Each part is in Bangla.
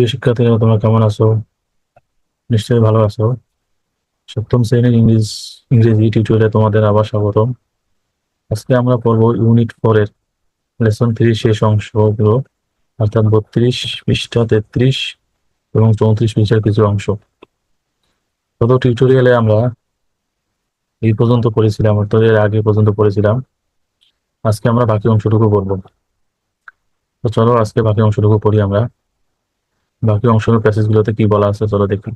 প্রিয় শিক্ষার্থীরা, তোমরা কেমন আছো? নিশ্চয়ই ভালো আছো। সপ্তম শ্রেণির ইংলিশ, ইংরেজি টিউটোরিয়ালে তোমাদের আবার স্বাগতম। আজকে আমরা পড়ব ইউনিট ফোর এর লেসন থ্রি শেষ অংশগুলো, অর্থাৎ বত্রিশ পৃষ্ঠা তেত্রিশ এবং চৌত্রিশ পৃষ্ঠার কিছু অংশ। গত টিউটোরিয়ালে আমরা এই পর্যন্ত পড়েছিলাম, অর্থাৎ এর আগে পর্যন্ত পড়েছিলাম। আজকে আমরা বাকি অংশটুকু পড়ব। তো চলো আজকে বাকি অংশটুকু পড়ি আমরা। বাকি অংশের প্যাসেজগুলোতে কি বলা আছে চলো দেখি।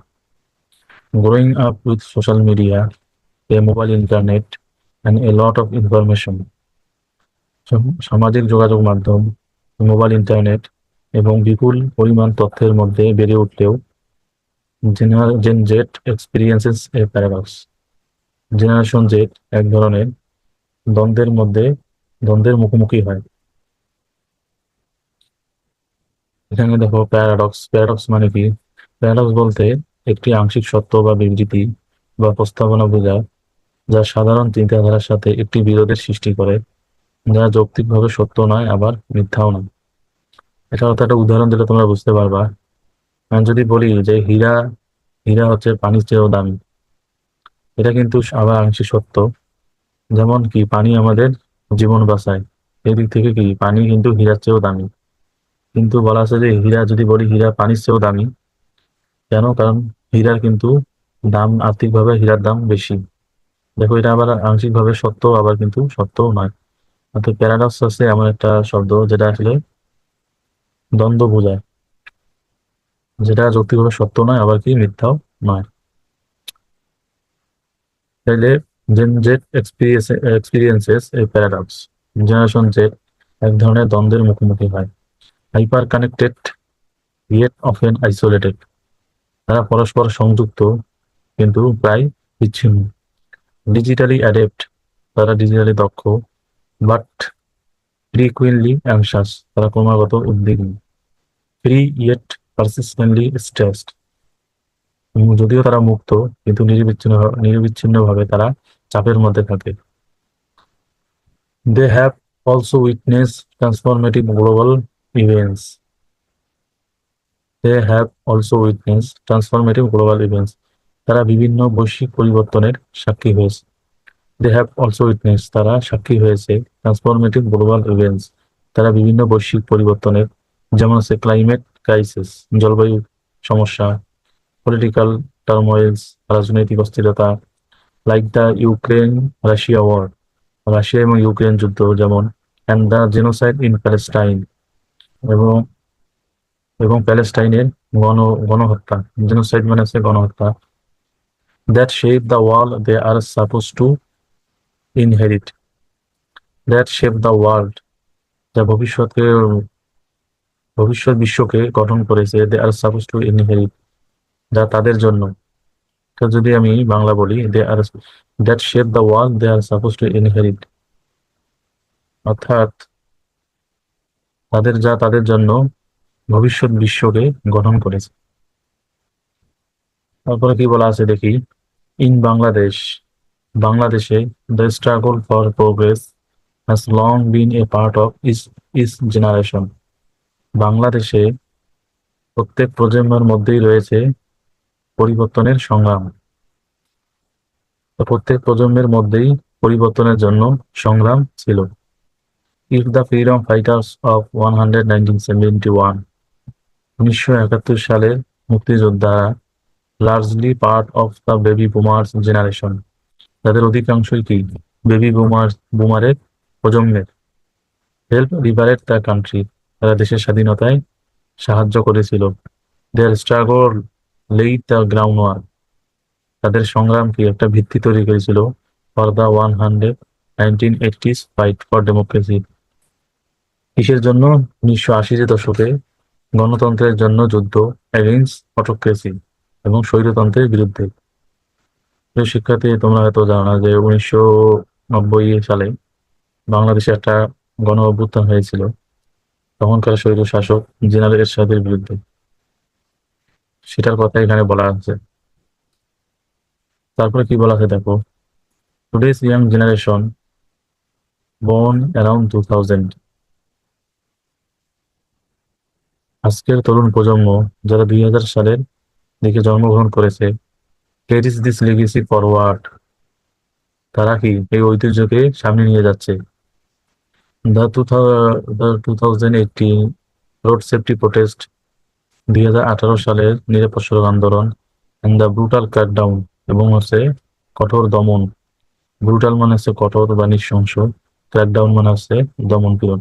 Growing up with social media a mobile internet and a lot of information সামাজিক যোগাযোগ মাধ্যম মোবাইল ইন্টারনেট এবং বিপুল পরিমাণ তথ্যের মধ্যে বেড়ে উঠলেও Gen Z experiences a paradox generation Z এক ধরনের দ্বন্দ্বের মধ্যে, দ্বন্দ্বের মুখোমুখি হয়। এখানে দেখো প্যারাডক্স প্যারাডক্স মানে কি? প্যারাডক্স বলতে একটি আংশিক সত্য বা বিবৃতি বা প্রস্তাবনা বোঝা যা সাধারণ চিন্তাধারার সাথে একটি বিরোধের সৃষ্টি করে, যা যৌক্তিকভাবে সত্য নয়, আবার মিথ্যাও নয়। এটা হয়তো একটা উদাহরণ দিলে তোমরা বুঝতে পারবা। আমি যদি বলি যে হীরা হীরা হচ্ছে পানির চেয়েও দামি। এটা কিন্তু আবার আংশিক সত্য। যেমন কি, পানি আমাদের জীবন বাঁচায়। এদিক থেকে কি, পানি কিন্তু হীরার চেয়েও দামি। কিন্তু বলা আছে যে হীরা যদি বলি হীরা পানির চেয়েও দামি। কেন? কারণ হীরার কিন্তু দাম আর্থিকভাবে হীরার দাম বেশি। দেখো, এটা আবার আংশিকভাবে সত্য, আবার কিন্তু সত্যও নয়। অর্থাৎ প্যারাডক্স আছে এমন একটা শব্দ, যেটা আসলে দ্বন্দ্ব বোঝায় যেটা যৌক্তিকভাবে সত্য নয়, আবার কি মিথ্যাও নয়। তাইলে জেন জেট এক্সপিরিয়েন্স এক্সপিরিয়েন্সেস এই প্যারাডক্স জেনারেশন জেট এক ধরনের দ্বন্দ্বের মুখোমুখি হয়। Hyper connected yet often isolated তারা পরস্পর সংযুক্ত, কিন্তু প্রায় বিচ্ছিন্ন। ডিজিটালি অ্যাডেপ্ট তারা ডিজিটালি দক্ষ বাট ফ্রিকুইনলি অ্যাংশাস তারা ক্রমাগত উদ্বিগ্ন। ফ্রি ইয়েট পারসিস্টেন্টলি স্ট্রেসড যদিও তারা মুক্ত, কিন্তু নিরবিচ্ছিন্ন নিরবিচ্ছিন্নভাবে তারা চাপের মধ্যে থাকে। They have also witness transformative global events. They have also witnessed transformative global events. তারা বিভিন্ন বৈশ্বিক পরিবর্তনের সাক্ষী হয়েছে দে হ্যাভ অলসো উইটনেস তারা সাক্ষী হয়েছে ট্রান্সফরমেটিভ গ্লোবাল ইভেন্টস তারা বিভিন্ন বৈশ্বিক পরিবর্তনের, যেমন হচ্ছে ক্লাইমেট ক্রাইসিস জলবায়ু সমস্যা পলিটিক্যাল টার্মোয়েলস রাজনৈতিক অস্থিরতা like the Ukraine Russia war Russia এবং ইউক্রেন যুদ্ধ, যেমন and the genocide in Palestine এবং এবং প্যালেস্টাইনের গণ, গণহত্যা জেনোসাইড মানে হচ্ছে গণহত্যা। That shape the world they are suppose to inherit that shape the world যা ভবিষ্যৎকে ভবিষ্যৎ বিশ্বকে গঠন করেছে they are suppose to inherit যা তাদের জন্য। তো যদি আমি বাংলা বলি they are that shape the world they are suppose to inherit অর্থাৎ তাদের যা তাদের জন্য ভবিষ্যৎ বিশ্বকে গঠন করেছে। তারপরে কি বলা আছে দেখি? ইন বাংলাদেশ বাংলাদেশে the struggle for progress has long been a part of is is generation বাংলাদেশে প্রত্যেক প্রজন্মের মধ্যেই রয়েছে পরিবর্তনের সংগ্রাম। প্রত্যেক প্রজন্মের মধ্যেই পরিবর্তনের জন্য সংগ্রাম ছিল। If the freedom fighters of 11971 উনিশশো একাত্তর সালের মুক্তিযোদ্ধারা largely part of the baby boomers generation তাদের অধিকাংশই কি? বেবি বুমার বুমারের প্রজন্মের। হেল্প লিবারেট দ্য কান্ট্রি তারা দেশের স্বাধীনতায় সাহায্য করেছিল। Their struggle laid the groundwork তাদের সংগ্রাম কি একটা ভিত্তি তৈরি করেছিল? For the one hundred nineteen eighties fight for democracy কিসের জন্য? উনিশশো আশির দশকে গণতন্ত্রের জন্য যুদ্ধ, এগেইনস্ট অটোক্রেসি এবং স্বৈরতন্ত্রের বিরুদ্ধে। শিক্ষার্থী, তোমরা হয়তো জানো না যে উনিশশো নব্বই সালে বাংলাদেশে একটা গণ অভ্যুত্থান হয়েছিল। তখনকার স্বৈর শাসক জেনারেল এরশাদের বিরুদ্ধে। সেটার কথা এখানে বলা আছে। তারপরে কি বলা আছে দেখো? Today's young generation born around 2000 আজকের তরুণ প্রজন্ম যারা দুই হাজার সালের দিকে জন্মগ্রহণ করেছে ক্যারিজ দিস লিগেসি ফরওয়ার্ড তারা কি এই ঐতিহ্যকে সামনে নিয়ে যাচ্ছে? The two two thousand eighteen road safety protest দুই হাজার আঠারো সালের নিরাপদ সড়ক আন্দোলন অ্যান্ড দ্য ব্রুটাল ক্র্যাকডাউন এবং হচ্ছে কঠোর দমন। ব্রুটাল মানে হচ্ছে কঠোর বা নৃশংস। ক্র্যাকডাউন মানে হচ্ছে দমন পীড়ন।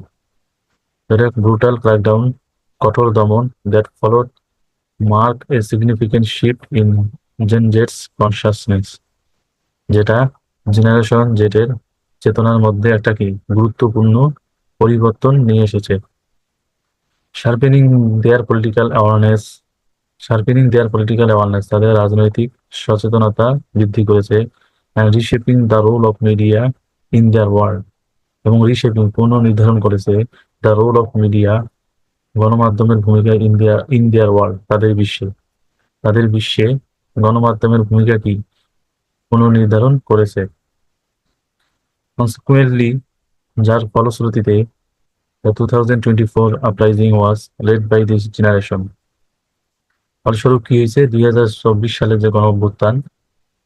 ব্রুটাল ক্র্যাকডাউন কঠোর দমন that followed mark a significant shift in Gen jets consciousness যেটা জেনারেশন জেটের চেতনার মধ্যে একটা কি গুরুত্বপূর্ণ পরিবর্তন নিয়ে এসেছে। Sharpening their political awareness sharpening their political awareness তাদের রাজনৈতিক সচেতনতা বৃদ্ধি করেছে and reshaping the role of media in their world এবং রিশেপিং পুনর্নির্ধারণ করেছে দ্য রোল অফ মিডিয়া গণমাধ্যমের ভূমিকা ইন্ডিয়া ইন দেয়ার ওয়ার্ল্ড তাদের বিশ্বে। তাদের বিশ্বে গণমাধ্যমের ভূমিকা কি? পুনর্নির্ধারণ করেছে। কনসিকুয়েন্টলি যার ফলশ্রুতিতে the two thousand twenty four uprising was led by this generation ফলস্বরূপ কি হয়েছে? দুই হাজার চব্বিশ সালে যে গণ অভ্যুত্থান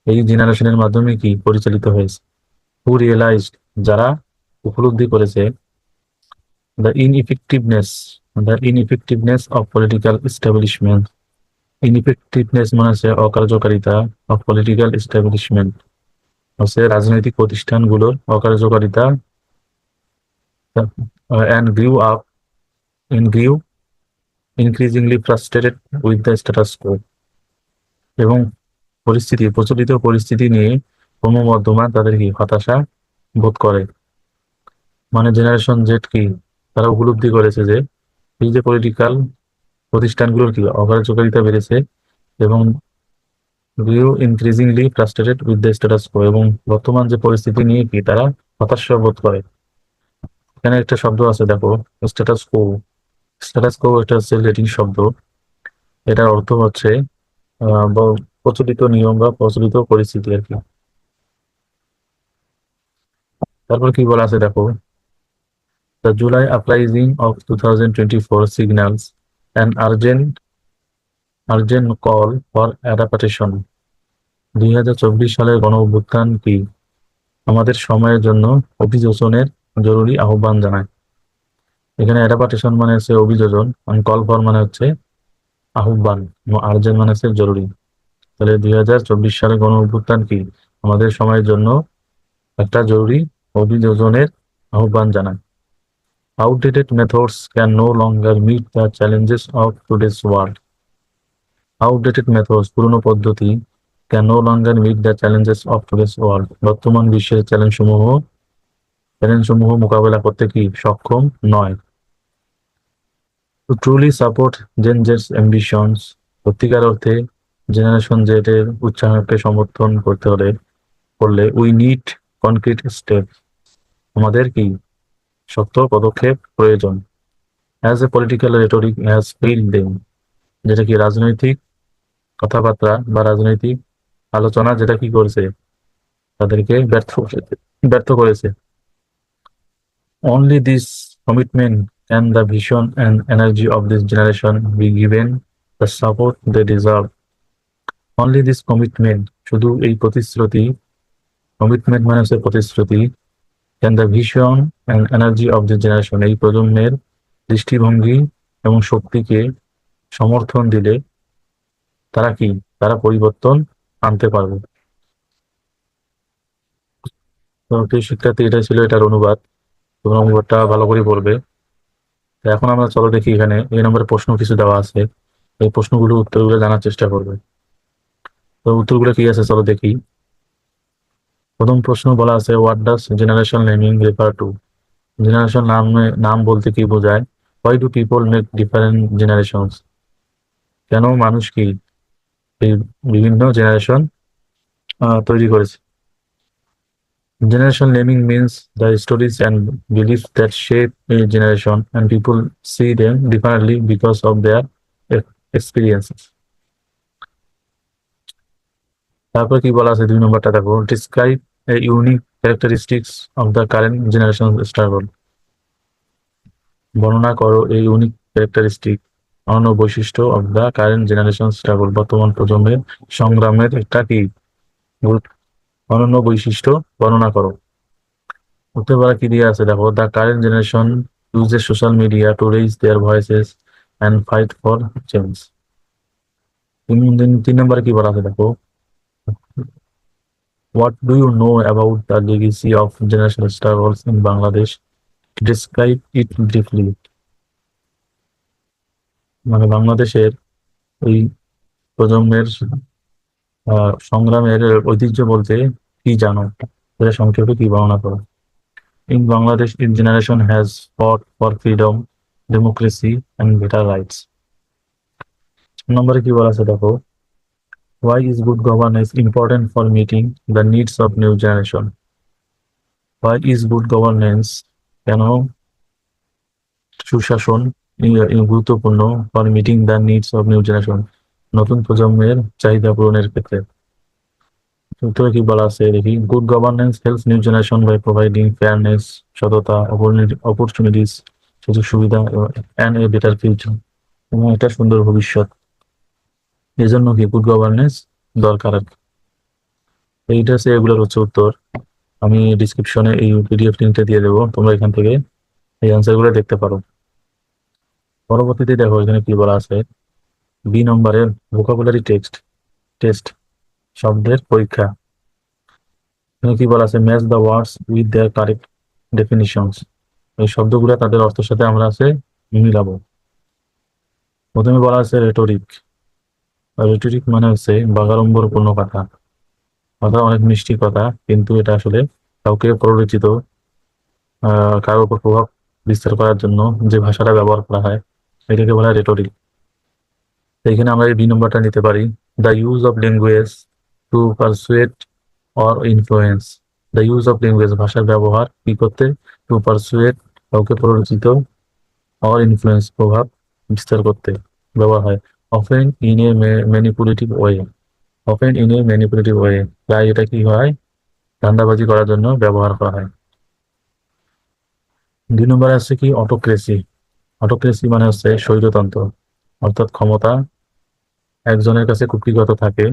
এই জেনারেশনের মাধ্যমে কি পরিচালিত হয়েছে? হু রিয়েলাইজড যারা উপলব্ধি করেছে। The ineffectiveness the ineffectiveness of political establishment ineffectiveness মানে হচ্ছে অকার্যকারিতা অফ পলিটিক্যাল এস্টাবলিশমেন্ট হচ্ছে রাজনৈতিক প্রতিষ্ঠানগুলোর অকার্যকারিতা and grew up in grew increasingly frustrated with the status quo এবং পরিস্থিতি, প্রচলিত পরিস্থিতি নিয়ে ক্রমবর্ধমান তাদের কি হতাশা বোধ করে। মানে জেনারেশন জেড কি? তারা উপলব্ধি করেছে যে এই যে পলিটিক্যাল প্রতিষ্ঠানগুলোর কি অকার্যকারিতা বেড়েছে এবং grew increasingly frustrated with the status quo এবং বর্তমান যে পরিস্থিতি নিয়ে কি তারা হতাশা বোধ করে? এখানে একটা শব্দ আছে, দেখো স্ট্যাটাস কো স্ট্যাটাস কো এটা হচ্ছে ল্যাটিন শব্দ। এটার অর্থ হচ্ছে প্রচলিত নিয়ম বা প্রচলিত পরিস্থিতি আর কি। তারপর কি বলা আছে, দেখো of two thousand twenty four signals and urgent urgent call for adaptation দুই সালের গণ অভ্যুত্থান কি? আমাদের সময়ের জন্য অভিযোজনের জরুরি আহ্বান জানায়। এখানে অ্যাডাপ্টেশন মানে হচ্ছে অভিযোজন কল ফর মানে হচ্ছে আহ্বান আর্জেন্ট মানে হচ্ছে জরুরি। তাহলে দুই হাজার চব্বিশ সালে গণ অভ্যুত্থান কি? আমাদের সময়ের জন্য একটা জরুরি অভিযোজনের আহ্বান জানায়। Outdated methods can no longer meet the challenges of today's world outdated methods পুরনো পদ্ধতি can no longer meet the challenges of today's world বর্তমান বিশ্বের চ্যালেঞ্জ সমূহ চ্যালেঞ্জ সমূহ মোকাবেলা করতে কি সক্ষম? নয়। টু ট্রুলি সাপোর্ট জেন জেটস অ্যাম্বিশনস সত্যিকার অর্থে জেনারেশন জেটের উচ্চারণকে সমর্থন করতে হলে, করলে উই নিড কনক্রিট স্টেপ আমাদের কি শক্ত পদক্ষেপ প্রয়োজন as a political rhetoric has fail them যেটা কি রাজনৈতিক কথাবার্তা বা রাজনৈতিক আলোচনা যেটা কি করেছে তাদেরকে ব্যর্থ ব্যর্থ করেছে only this commitment and the vision and energy of this generation be given the support they deserve. Only this commitment, শুধু এই প্রতিশ্রুতি কমিটমেন্ট মানে হচ্ছে প্রতিশ্রুতি and the vision and energy of this generation, এই প্রজন্মের দৃষ্টিভঙ্গি এবং শক্তিকে সমর্থন দিলে তারা কি? তারা পরিবর্তন আনতে পারবে। প্রিয় শিক্ষার্থী এটা ছিল এটার অনুবাদ। তোমরা অনুবাদটা ভালো করে পড়বে। এখন আমরা চলো দেখি এখানে, এই নম্বরে প্রশ্ন কিছু দেওয়া আছে। এই প্রশ্নগুলো উত্তরগুলো জানার চেষ্টা করবে। তো উত্তরগুলো কি আছে? চলো দেখি। প্রথম প্রশ্ন বলা আছে what does generation naming refer to generation নামে নাম বলতে কি বোঝায়? Why do people make different generations কেন মানুষ কি বিভিন্ন জেনারেশন তৈরি করেছে? Generation naming means the stories and believe that shape a generation and people see them differently because of their experiences তারপর কি বলা আছে? দুই নম্বরটা দেখো। Describe a unique characteristics of the current generation struggle বর্ণনা করো এই ইউনিক ক্যারেক্টারিস্টিক অনন্য বৈশিষ্ট্য of the current generation struggle বর্তমান প্রজন্মের সংগ্রামের একটা কি? অনন্য বৈশিষ্ট্য বর্ণনা করো। উত্তর পারা কি দিয়ে আছে? দেখো the current generation uses social media to raise their voices and fight for change তিন নম্বরে কি বলা আছে? দেখো What do you know about the legacy of generational struggles in Bangladesh? Describe it briefly. মানে বাংলাদেশের এই প্রজন্মের সংগ্রামের ঐতিহ্য বলতে কি জানো এটা সংক্ষেপে কি বর্ণনা করো In Bangladesh, each generation has fought for freedom, democracy, and better rights. নম্বরে কি বলা আছে দেখো Why is good governance important for meeting the needs of new generation? Why is good governance কেন সুশাসন গুরুত্বপূর্ণ for meeting the needs of new generation নতুন প্রজন্মের চাহিদা পূরণের ক্ষেত্রে। উত্তরে কি বলা আছে দেখি। Good governance helps new generation by providing fairness সততা অপরচুনিটিস সুযোগ সুবিধা অ্যান্ড এ বেটার ফিউচার এবং একটা সুন্দর ভবিষ্যৎ। এই জন্য কি গুড গভর্নেন্স দরকার আর এইটা হচ্ছে এগুলোর হচ্ছে উত্তর। আমি ডিসক্রিপশনে এই পিডিএফ লিঙ্কটা দিয়ে দেবো। তোমরা এখান থেকে এই অ্যান্সারগুলো দেখতে পারো। পরবর্তীতে দেখো, এখানে কি বলা আছে? বি নম্বরের ভোকাবুলারি টেক্সট টেস্ট শব্দের পরীক্ষা। এখানে কি বলা আছে? Match the words with their correct definitions এই শব্দগুলো তাদের অর্থের সাথে আমরা আছে মিলাবো। প্রথমে বলা আছে রেটোরিক রেটোরিক মানে হচ্ছে বাগাড়ম্বরপূর্ণ কথা। কথা অনেক মিষ্টি কথা, কিন্তু এটা আসলে কাউকে প্ররোচিত কারোর উপর প্রভাব বিস্তার করার জন্য যে ভাষাটা ব্যবহার করা হয়, এটাকে বলা হয় রেটোরিক এখানে আমরা এই বি নম্বরটা নিতে পারি। The use of language to persuade or influence the use of language ভাষার ব্যবহার কি করতে? টু পারসুয়েট কাউকে প্ররোচিত অর ইনফ্লুয়েন্স প্রভাব বিস্তার করতে ব্যবহার হয়। Often in a manipulative way often in a manipulative way প্রায় এটা কি হয়? ধান্দাবাজি করার জন্য ব্যবহার করা হয়। দুই নম্বরে আছে কি? অটোক্রেসি অটোক্রেসি মানে হচ্ছে স্বৈরতন্ত্র, অর্থাৎ ক্ষমতা একজনের কাছে কুক্ষিগত থাকে।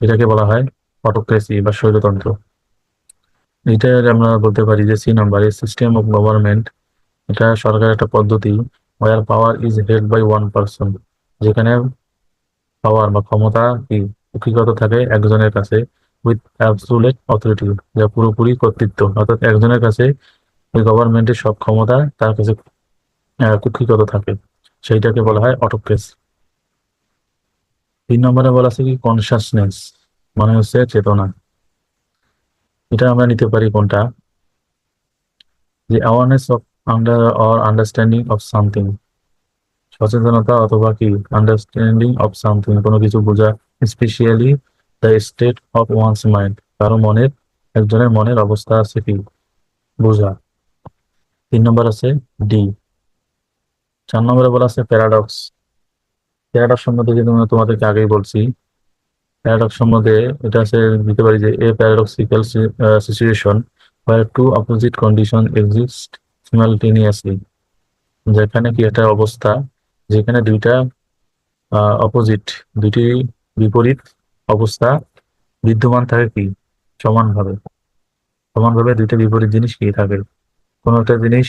এটাকে বলা হয় অটোক্রেসি বা স্বৈরতন্ত্র। এটা আমরা বলতে পারি যে C number system of government এটা সরকারের একটা পদ্ধতি। Where power is held by one person যেখানে পাওয়ার বা ক্ষমতা কি কুক্ষিগত থাকে একজনের কাছে উইথ অ্যাবসুলেট অথরিটি যা পুরোপুরি কর্তৃত্ব। অর্থাৎ একজনের কাছে ওই গভর্নমেন্টের সব ক্ষমতা তার কাছে কুক্ষিগত থাকে। সেইটাকে বলা হয় অটোক্রেস তিন নম্বরে বলা আছে কি? কনসাসনেস মানে হচ্ছে চেতনা। এটা আমরা নিতে পারি কোনটা? যে awareness of under or understanding of something সচেতনতা অথবা কি? আন্ডারস্ট্যান্ডিং অফ সামথিং কোনো কিছু বোঝা especially the state of one's mind কারও মনের, একজনের মনের অবস্থা আছে কি? বোঝা। তিন নম্বর আছে ডি চার নম্বরে বলা আছে প্যারাডক্স প্যারাডক্স সম্বন্ধে কিন্তু তোমাদেরকে আগেই বলছি প্যারাডক্স সম্বন্ধে এটা আছে দিতে পারি যে a paradoxical situation where two opposite condition exist simultaneously যেখানে কি একটা অবস্থা, যেখানে দুইটা অপোজিট দুটি বিপরীত অবস্থা বিদ্যমান থাকে কি? সমানভাবে। সমানভাবে দুইটা বিপরীত জিনিস কি থাকে? কোনো একটা জিনিস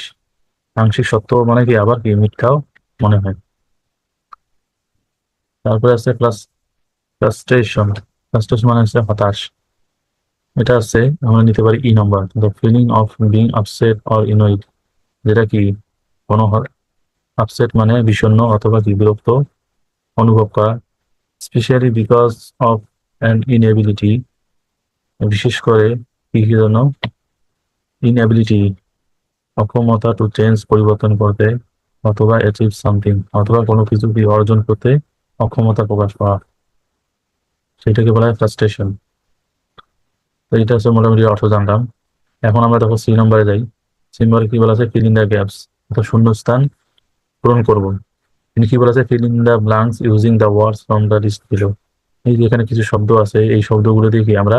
আংশিক সত্য মানে কি আবার কি মিথ্যাও মনে হয়। তারপরে আছে ক্লাস ফ্রাস্ট্রেশন ফ্রাস্ট্রেশন মানে হচ্ছে হতাশ। এটা আছে, আমরা নিতে পারি E number the feeling of being upset or annoyed যেটা কি কোনো আপসেট মানে বিষণ্ণ অথবা কি বিরক্ত অনুভব করা especially because of an inability বিশেষ করে কি জন্য ইনএবিলিটি অক্ষমতা টু চেঞ্জ পরিবর্তন করতে অথবা অ্যাচিভ সামথিং অথবা কোনো কিছু কি অর্জন করতে অক্ষমতা প্রকাশ পাওয়া সেটাকে বলা হয় ফ্রাস্ট্রেশন তো এটা হচ্ছে মোটামুটি অর্থ জানলাম। এখন আমরা দেখো সি নম্বরে যাই। সি নম্বরে কি বলা আছে? ফিল ইন দ্য গ্যাপস অর্থাৎ শূন্যস্থান পূরণ করব। তিনি কি বলেছে? Fill in the blanks using the words from the list below এই যে এখানে কিছু শব্দ আছে, এই শব্দগুলো দিয়ে কি আমরা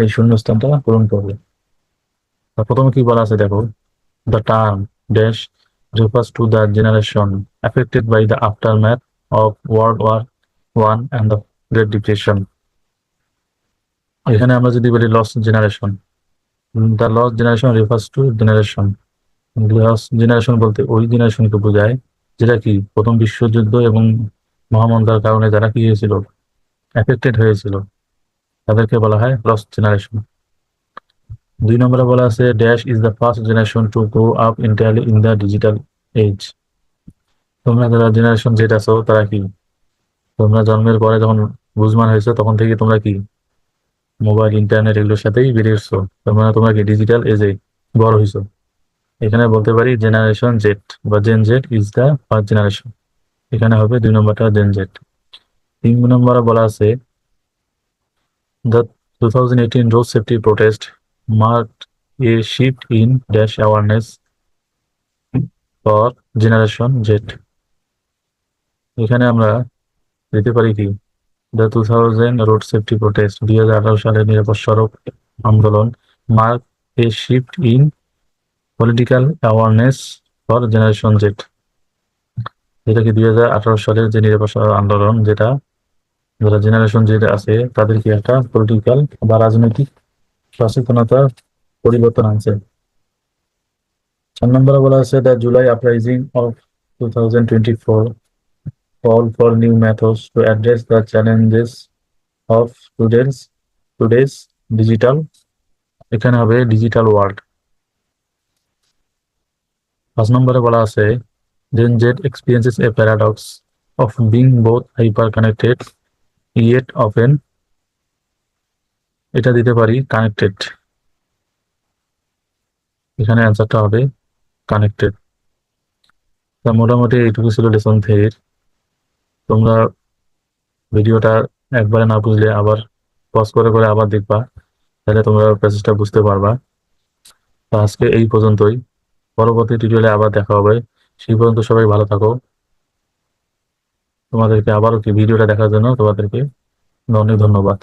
এই শূন্যস্থানটা পূরণ করব? প্রথমে কি বলা আছে দেখো? The term dash refers to the generation affected by the aftermath of World War One and the Great Depression. এখানে আমরা যদি বলি lost generation the lost generation refers to generation lost generation বলতে ওই জেনারেশনকে বোঝায়, যেটা কি? প্রথম বিশ্বযুদ্ধ এবং মহামন্দার কারণে যারা কি হয়েছিল? হয়েছিল। তাদেরকে বলা হয় লস জেনারেশন দুই নম্বরে বলা আছে dash is the first generation to grow up entirely in the digital age তোমরা যারা জেনারেশন জেড আছো, তারা কি? তোমরা জন্মের পরে যখন বুঝমান হয়েছে, তখন থেকে তোমরা কি? মোবাইল ইন্টারনেট এগুলোর সাথেই বেরিয়ে এসছো। তার মানে তোমরা কি ডিজিটাল এজে বড় হয়েছো এখানে বলতে পারি জেনারেশন জেড বা Gen Z is the first generation এখানে হবে দুই নম্বরটা জেন জেড তিন নম্বরে বলা আছে the two thousand eighteen road safety protest mark a shift in dash awareness for generation Z এখানে আমরা দিতে পারি কি the two thousand road safety protest দুই হাজার আঠারো সালের নিরাপদ সড়ক আন্দোলন, mark a shift in political awareness for generation যেটা কি দুই হাজার আঠারো সালের যে নিরাপদ সড়ক আন্দোলন, যেটা যারা জেনারেশন জেড আছে, তাদেরকে একটা পলিটিক্যাল বা রাজনৈতিক সচেতনতা পরিবর্তন আনছে। চার নম্বরে বলা আছে the July uprising of two thousand twenty four call for new methods to address the challenges of students today's digital এখানে হবে ডিজিটাল ওয়ার্ল্ড পাঁচ নম্বরে বলা আছে Gen Z experiences a paradox of being both hyper connected yet often এটা দিতে পারি কানেক্টেড এখানে অ্যান্সারটা হবে কানেক্টেড মোটামুটি এইটুকু ছিল লেসন থ্রির। তোমরা ভিডিওটা একবারে না বুঝলে আবার পজ করে করে আবার দেখবা, তাহলে তোমরা প্যাসেজটা বুঝতে পারবা। তো আজকে এই পর্যন্তই। পরবর্তী টিউটোরিয়ালে আবার দেখা হবে। সেই পর্যন্ত সবাই ভালো থাকো। তোমাদেরকে আবারও কি ভিডিওটা দেখার জন্য তোমাদেরকে অনেক ধন্যবাদ।